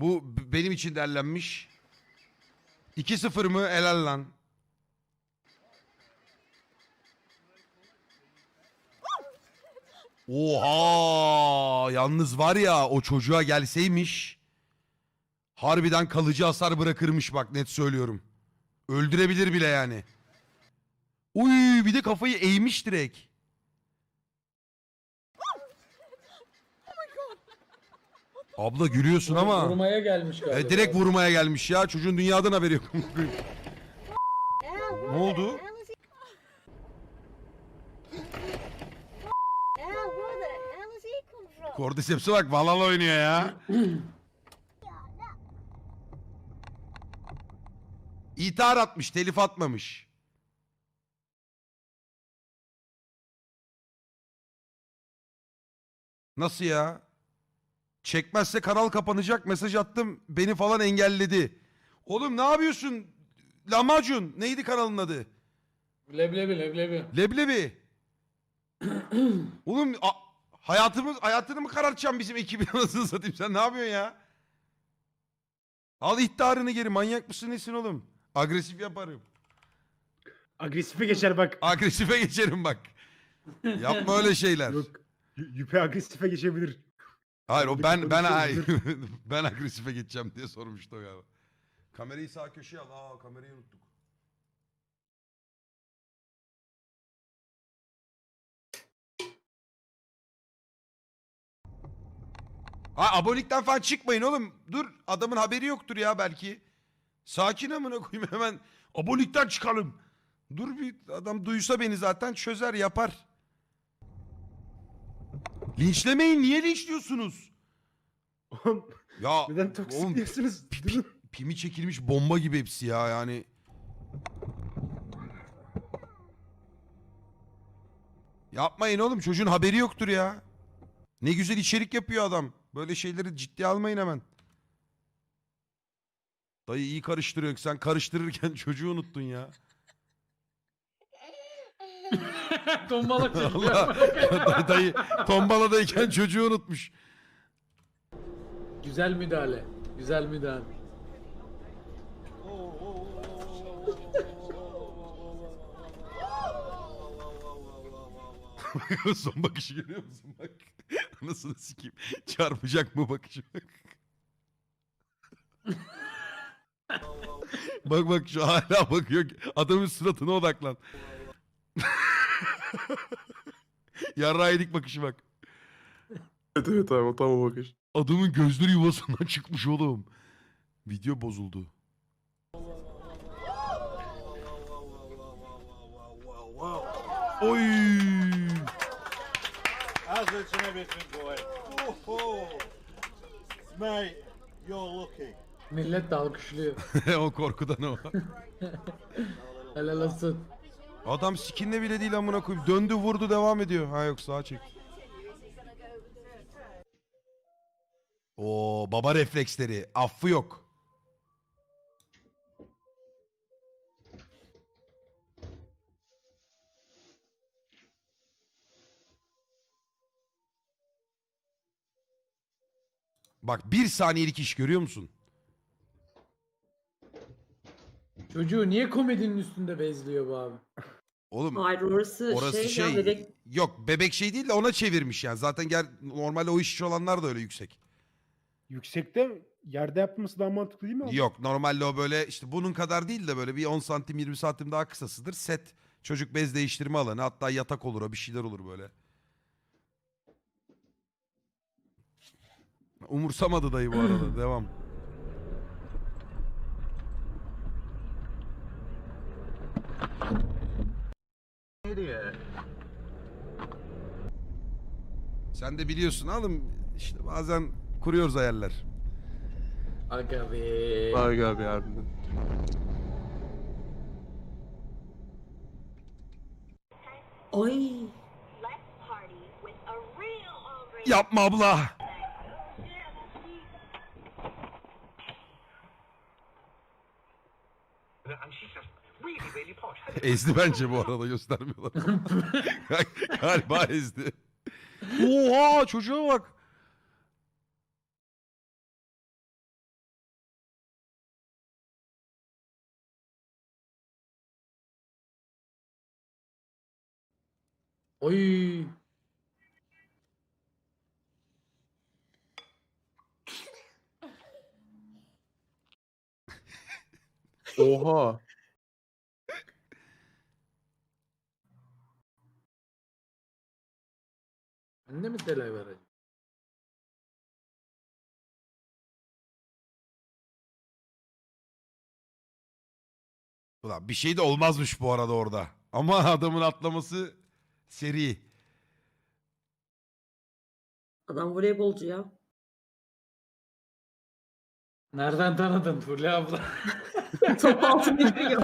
Bu benim için derlenmiş. 2-0 mı? Helal lan. Oha! Yalnız var ya o çocuğa gelseymiş harbiden kalıcı hasar bırakırmış bak net söylüyorum. Öldürebilir bile yani. Uy bir de kafayı eğmiş direkt. Abla gülüyorsun ama. Vurmaya gelmiş galiba. E, direkt vurmaya gelmiş ya. Çocuğun dünyadan haberi yok. ne oldu? Cordyceps'e bak Valhalla oynuyor ya. İthar atmış, telif atmamış. Nasıl ya? Çekmezse kanal kapanacak mesaj attım beni falan engelledi. Oğlum ne yapıyorsun? Lahmacun neydi kanalın adı? Leblebi leblebi. Leblebi. Oğlum a- hayatımız hayatını mı karartacaksın bizim ekibin anasını satayım sen ne yapıyorsun ya? Al ihtarını geri manyak mısın nesin oğlum? Agresif yaparım. Agresife geçer bak. Agresife geçerim bak. Yapma öyle şeyler. Yok. y- Yüpe agresife geçebilir. Hayır o ben ben ben agresife geçeceğim diye sormuştu o galiba. Kamerayı sağ köşeye al. Aa kamerayı unuttuk. Ha abonelikten falan çıkmayın oğlum. Dur adamın haberi yoktur ya belki. Sakin amına koyayım hemen abonelikten çıkalım. Dur bir adam duysa beni zaten çözer yapar. Linçlemeyin niye linçliyorsunuz? Ya neden toksik oğlum, diyorsunuz? pi- pi- Durun. pimi çekilmiş bomba gibi hepsi ya yani. Yapmayın oğlum çocuğun haberi yoktur ya. Ne güzel içerik yapıyor adam. Böyle şeyleri ciddiye almayın hemen. Dayı iyi karıştırıyor. Sen karıştırırken çocuğu unuttun ya. Tombalak çekiyor. Allah. Dayı tombaladayken çocuğu unutmuş. Güzel müdahale. Güzel müdahale. Son bakışı görüyor musun bak. Anasını sikeyim. Çarpacak mı bakışı bak. bak bak şu hala bakıyor. Adamın suratına odaklan. Yarrağı yedik bakışı bak. Evet evet abi tam o bakış. Adamın gözleri yuvasından çıkmış oğlum. Video bozuldu. Oy! How's and everything going? Oh, oh. Mate, you're lucky. Millet de alkışlıyor. o korkudan o. Helal olsun. Adam skinle bile değil amına koyayım. Döndü vurdu devam ediyor. Ha yok sağa çek. Oo baba refleksleri. Affı yok. Bak bir saniyelik iş görüyor musun? Çocuğu niye komedinin üstünde bezliyor bu abi? Oğlum Hayır orası, Orası şey, şey, ya bebek yok bebek şey değil de ona çevirmiş yani. Zaten gel normalde o iş olanlar da öyle yüksek. Yüksekte yerde yapması daha mantıklı değil mi? abi? Yok normalde o böyle işte bunun kadar değil de böyle bir 10 santim 20 santim daha kısasıdır. Set çocuk bez değiştirme alanı hatta yatak olur o bir şeyler olur böyle. Umursamadı dayı bu arada devam. Sen de biliyorsun oğlum işte bazen kuruyoruz hayaller. Aga be. Abi abi harbiden. ay Yapma abla. ezdi bence bu arada göstermiyorlar. Galiba ezdi. Oha çocuğa bak. Oy. Oha. Bende mi delay var acaba? Ulan bir şey de olmazmış bu arada orada. Ama adamın atlaması seri. Adam voleybolcu ya. Nereden tanıdın Fulya abla? Top altında giriyor.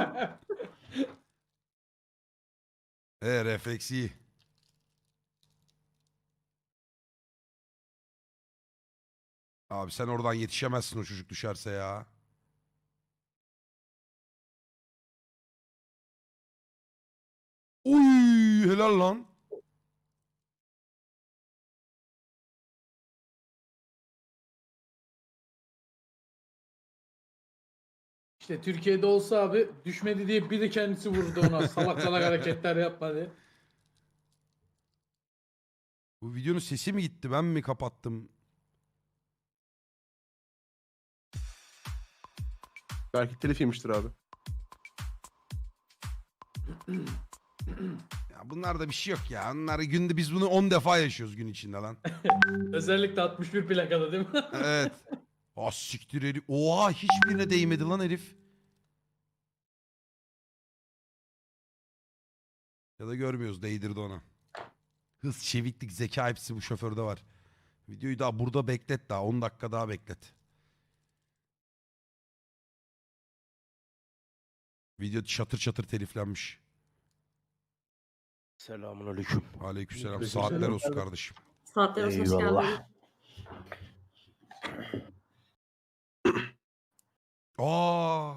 E refleks iyi. Abi sen oradan yetişemezsin o çocuk düşerse ya. Uy helal lan. İşte Türkiye'de olsa abi düşmedi diye bir de kendisi vurdu ona. Salak salak hareketler yapma diye. Bu videonun sesi mi gitti ben mi kapattım? Belki telif yemiştir abi. Ya bunlarda bir şey yok ya. Bunlar günde biz bunu 10 defa yaşıyoruz gün içinde lan. Özellikle 61 plakada değil mi? Evet. Ah siktir herif. Oha hiçbirine değmedi lan herif. Ya da görmüyoruz değdirdi ona. Hız, çeviklik, zeka hepsi bu şoförde var. Videoyu daha burada beklet daha 10 dakika daha beklet. Video çatır çatır teliflenmiş. Selamun aleyküm. Aleykümselam. Saatler olsun kardeşim. Saatler olsun hoş Eyvallah. Aa!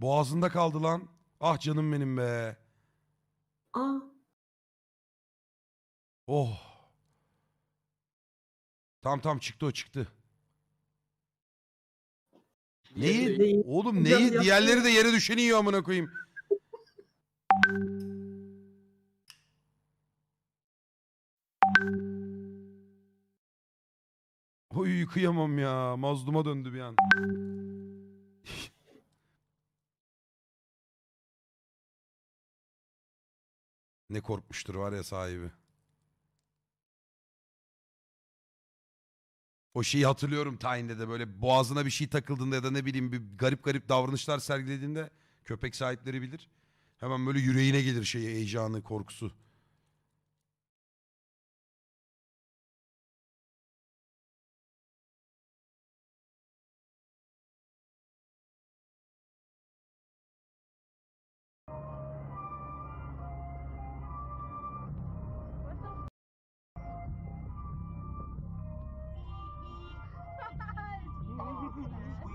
Boğazında kaldı lan. Ah canım benim be. Aa, Oh. Tamam tamam çıktı o çıktı. Neyi? değil. Oğlum neyi? yaptı. Diğerleri de yere düşeni yiyor amına koyayım. Oy kıyamam ya. Mazluma döndü bir an. ne korkmuştur var ya sahibi. O şeyi hatırlıyorum tayinde de böyle boğazına bir şey takıldığında ya da ne bileyim bir garip garip davranışlar sergilediğinde köpek sahipleri bilir. Hemen böyle yüreğine gelir şey heyecanı, korkusu.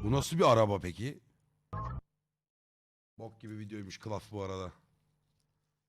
Bu nasıl bir araba peki? Bok gibi videoymuş Klaf bu arada.